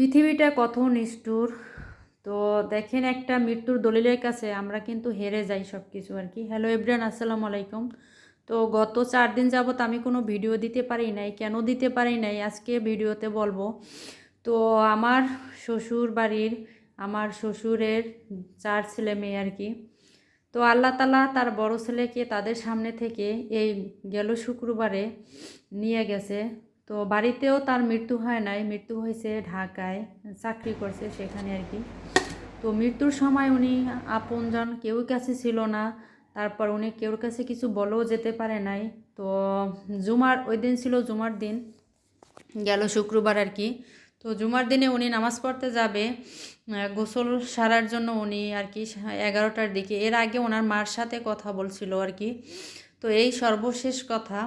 পৃথিবীটা কত নিষ্ঠুর। তো দেখেন একটা মৃত্যুর দলিলের কাছে আমরা কিন্তু হেরে যাই সব কিছু আর কি। হ্যালো এভরিয়ান আসসালামু আলাইকুম। তো গত চার দিন যাবত আমি কোনো ভিডিও দিতে পারি নাই, কেন দিতে পারি নাই, আজকে ভিডিওতে বলব। তো আমার শ্বশুর বাড়ির, আমার শ্বশুরের চার ছেলে মেয়ে আর কি। তো আল্লাহ তালা তার বড় ছেলেকে তাদের সামনে থেকে এই গেল শুক্রবারে নিয়ে গেছে। তো বাড়িতেও তার মৃত্যু হয় নাই। মৃত্যু হয়েছে ঢাকায়, চাকরি করছে সেখানে আর কি। তো মৃত্যুর সময় উনি আপনজন কেউ কাছে ছিল না। তারপর উনি কেউর কাছে কিছু বলেও যেতে পারে নাই। তো জুমার, ওই দিন ছিল জুমার দিন, গেল শুক্রবার আর কি। তো জুমার দিনে উনি নামাজ পড়তে যাবে গোসল সারার জন্য উনি আর কি এগারোটার দিকে। এর আগে ওনার মার সাথে কথা বলছিল আর কি। তো এই সর্বশেষ কথা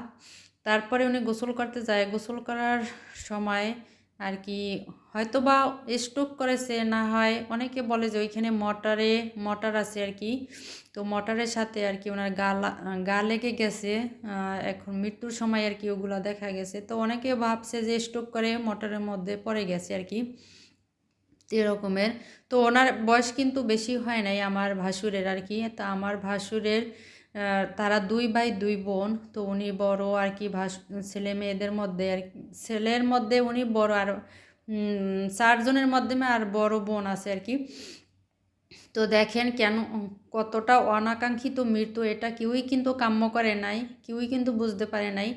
তারপরে উনি গোসল করতে যায়। গোসল করার সময় আর কি হয়তো বা স্ট্রোক করেছে, না হয় অনেকে বলে যে ওইখানে মটারে, মটার আছে আর কি। তো মটারের সাথে আর কি ওনার গালা গা লেগে গেছে এখন মৃত্যুর সময় আর কি ওগুলো দেখা গেছে। তো অনেকে ভাবছে যে স্ট্রোক করে মটারের মধ্যে পড়ে গেছে আর কি, এরকমের। তো ওনার বয়স কিন্তু বেশি হয় নাই আমার ভাসুরের আর কি। তা আমার ভাসুরের তারা দুই ভাই দুই বোন, তো উনি বড় আর কি ভাস ছেলে মেয়েদের মধ্যে আর ছেলের মধ্যে উনি বড় আর চারজনের মাধ্যমে আর বড় বোন আছে আর কি। তো দেখেন কেন কতটা অনাকাঙ্ক্ষিত মৃত্যু, এটা কেউই কিন্তু কাম্য করে নাই, কেউই কিন্তু বুঝতে পারে নাই।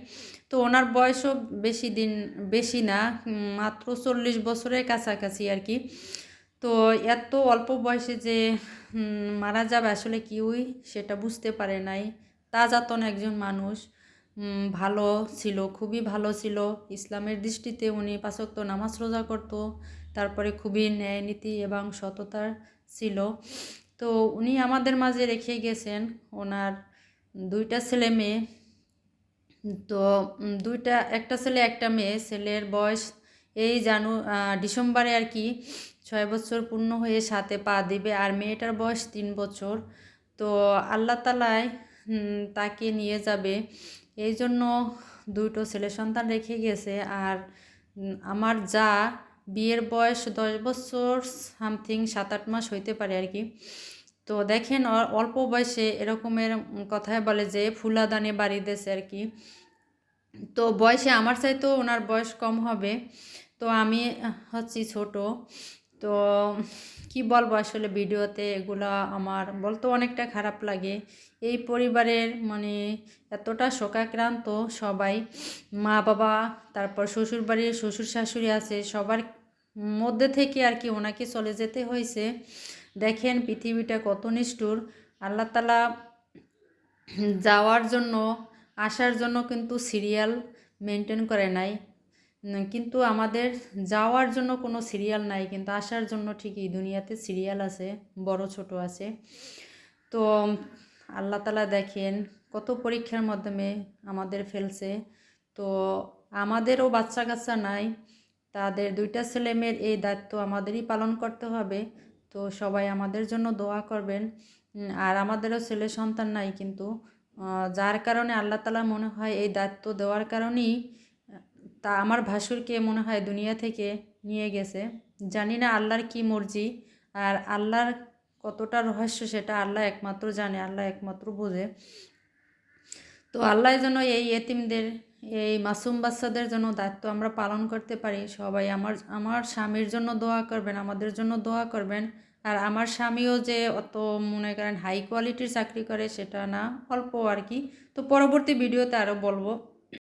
তো ওনার বয়সও বেশি দিন, বেশি না মাত্র চল্লিশ বছরের কাছাকাছি আর কি। তো এত অল্প বয়সে যে মারা যাবে আসলে কেউই সেটা বুঝতে পারে নাই। তাজাতন একজন মানুষ ভালো ছিল, খুবই ভালো ছিল। ইসলামের দৃষ্টিতে উনি পাঁচক্ত নামাজ রোজা করতো, তারপরে খুবই ন্যায় নীতি এবং সততার ছিল। তো উনি আমাদের মাঝে রেখে গেছেন, ওনার দুইটা ছেলে মেয়ে। তো দুইটা, একটা ছেলে, একটা মেয়ে। ছেলের বয়স এই জানু ডিসেম্বরে আর কি ছয় বছর পূর্ণ হয়ে সাথে পা দিবে। আর মেয়েটার বয়স তিন বছর। তো আল্লাহ তালায় তাকে নিয়ে যাবে। এই জন্য দুটো ছেলে সন্তান রেখে গেছে। আর আমার যা বিয়ের বয়স দশ বছর সামথিং সাত আট মাস হইতে পারে আর কি। তো দেখেন অল্প বয়সে এরকমের কথায় বলে যে ফুলাদানে বাড়ি দেশে আর কি। তো বয়সে আমার চাইতেও ওনার বয়স কম হবে। তো আমি, হচ্ছি ছোট। তো কি বলব আসলে ভিডিওতে এগুলা আমার বলতো অনেকটা খারাপ লাগে। এই পরিবারের মানে এতটা শোকাক্রান্ত সবাই। মা বাবা তারপর শ্বশুর বাড়ির শ্বশুর শাশুড়ি আছে, সবার মধ্যে থেকে আর কি ওনাকে চলে যেতে হয়েছে। দেখেন পৃথিবীটা কত নিষ্ঠুর। আল্লাহ তালা যাওয়ার জন্য, আসার জন্য কিন্তু সিরিয়াল মেনটেন করে নাই। কিন্তু আমাদের যাওয়ার জন্য কোনো সিরিয়াল নাই, কিন্তু আসার জন্য ঠিকই দুনিয়াতে সিরিয়াল আছে, বড় ছোট আছে। তো আল্লাহ তালা দেখেন কত পরীক্ষার মাধ্যমে আমাদের ফেলছে। তো আমাদেরও বাচ্চা কাচ্চা নাই, তাদের দুইটা ছেলে মেয়ের এই দায়িত্ব আমাদেরই পালন করতে হবে। তো সবাই আমাদের জন্য দোয়া করবেন। আর আমাদেরও ছেলে সন্তান নাই কিন্তু যার কারণে আল্লাহ তালা মনে হয় এই দায়িত্ব দেওয়ার কারণেই তা আমার ভাসুরকে মনে হয় দুনিয়া থেকে নিয়ে গেছে। জানি না আল্লাহর কি মর্জি, আর আল্লাহর কতটা রহস্য সেটা আল্লাহ একমাত্র জানে, আল্লাহ একমাত্র বোঝে। তো আল্লাহ যেন এই এতিমদের, এই মাসুম বাচ্চাদের জন্য দায়িত্ব আমরা পালন করতে পারি। সবাই আমার আমার স্বামীর জন্য দোয়া করবেন, আমাদের জন্য দোয়া করবেন। আর আমার স্বামীও যে অত মনে করেন হাই কোয়ালিটির চাকরি করে সেটা না, অল্প আর কি। তো পরবর্তী ভিডিওতে আরও বলব।